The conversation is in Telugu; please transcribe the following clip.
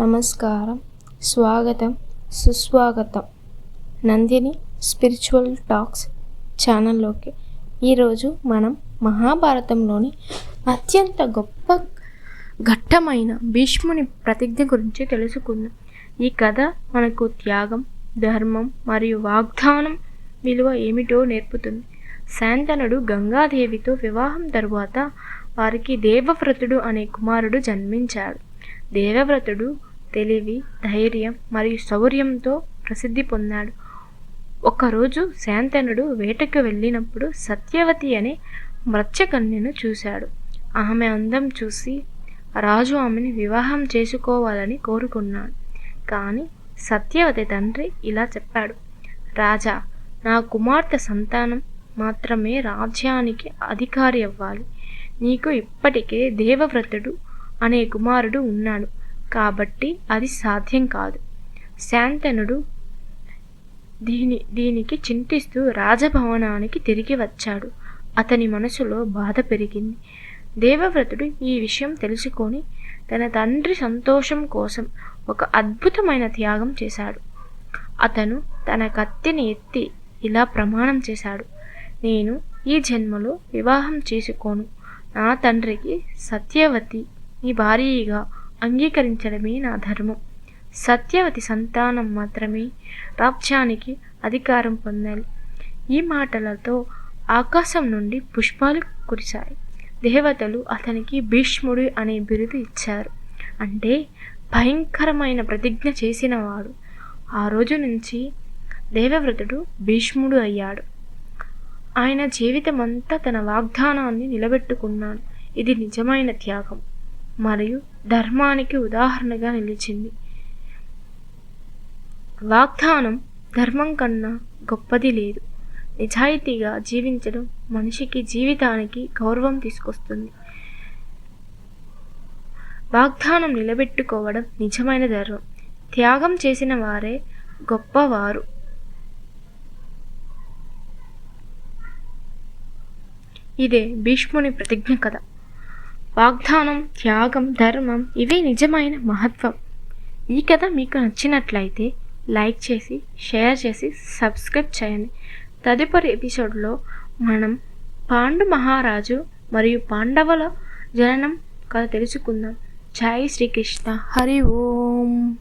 నమస్కారం. స్వాగతం. సుస్వాగతం. నందిని స్పిరిచువల్ టాక్స్ ఛానల్లోకి. ఈరోజు మనం మహాభారతంలోని అత్యంత గొప్ప ఘట్టమైన భీష్ముని ప్రతిజ్ఞ గురించి తెలుసుకుందాం. ఈ కథ మనకు త్యాగం ధర్మం మరియు వాగ్దానం విలువ ఏమిటో నేర్పుతుంది. శాంతనుడు గంగాదేవితో వివాహం తరువాత వారికి దేవవ్రతుడు అనే కుమారుడు జన్మించాడు. దేవవ్రతుడు తెలివి ధైర్యం మరియు శౌర్యంతో ప్రసిద్ధి పొందాడు. ఒకరోజు శాంతనుడు వేటకు వెళ్ళినప్పుడు సత్యవతి అనే మత్స్యకన్యను చూశాడు. ఆమె అందం చూసి రాజు ఆమెని వివాహం చేసుకోవాలని కోరుకున్నాడు. కానీ సత్యవతి తండ్రి ఇలా చెప్పాడు. రాజా నా కుమార్తె సంతానం మాత్రమే రాజ్యానికి అధికారి అవ్వాలి. నీకు ఇప్పటికే దేవవ్రతుడు అనే కుమారుడు ఉన్నాడు. కాబట్టి అది సాధ్యం కాదు. శాంతనుడు దీని దీనికి చింతిస్తూ రాజభవనానికి తిరిగి వచ్చాడు. అతని మనసులో బాధ పెరిగింది. దేవవ్రతుడు ఈ విషయం తెలుసుకొని తన తండ్రి సంతోషం కోసం ఒక అద్భుతమైన త్యాగం చేశాడు. అతను తన కత్తిని ఎత్తి ఇలా ప్రమాణం చేశాడు. నేను ఈ జన్మలో వివాహం చేసుకోను. నా తండ్రికి సత్యవతి నీ భార్యగా అంగీకరించడమే నా ధర్మం. సత్యవతి సంతానం మాత్రమే రాజ్యానికి అధికారం పొందాలి. ఈ మాటలతో ఆకాశం నుండి పుష్పాలు కురిశాయి. దేవతలు అతనికి భీష్ముడు అనే బిరుదు ఇచ్చారు. అంటే భయంకరమైన ప్రతిజ్ఞ చేసినవాడు. ఆ రోజు నుంచి దేవవ్రతుడు భీష్ముడు అయ్యాడు. ఆయన జీవితమంతా తన వాగ్దానాన్ని నిలబెట్టుకున్నాడు ఇది నిజమైన త్యాగం. మరియు ధర్మానికి ఉదాహరణగా నిలిచింది. వాగ్దానం ధర్మం కన్నా గొప్పది లేదు. నిజాయితీగా జీవించడం మనిషికి జీవితానికి గౌరవం తీసుకొస్తుంది. వాగ్దానం నిలబెట్టుకోవడం నిజమైన ధర్మం. త్యాగం చేసిన వారే గొప్పవారు. ఇదే భీష్ముని ప్రతిజ్ఞ కథ. వాగ్దానం త్యాగం ధర్మం ఇవే నిజమైన మహత్వం. ఈ కథ మీకు నచ్చినట్లయితే లైక్ చేసి షేర్ చేసి సబ్స్క్రైబ్ చేయండి. తదుపరి ఎపిసోడ్లో మనం పాండు మహారాజు మరియు పాండవుల జననం కథ తెలుసుకుందాం. జై శ్రీకృష్ణ. హరి ఓం.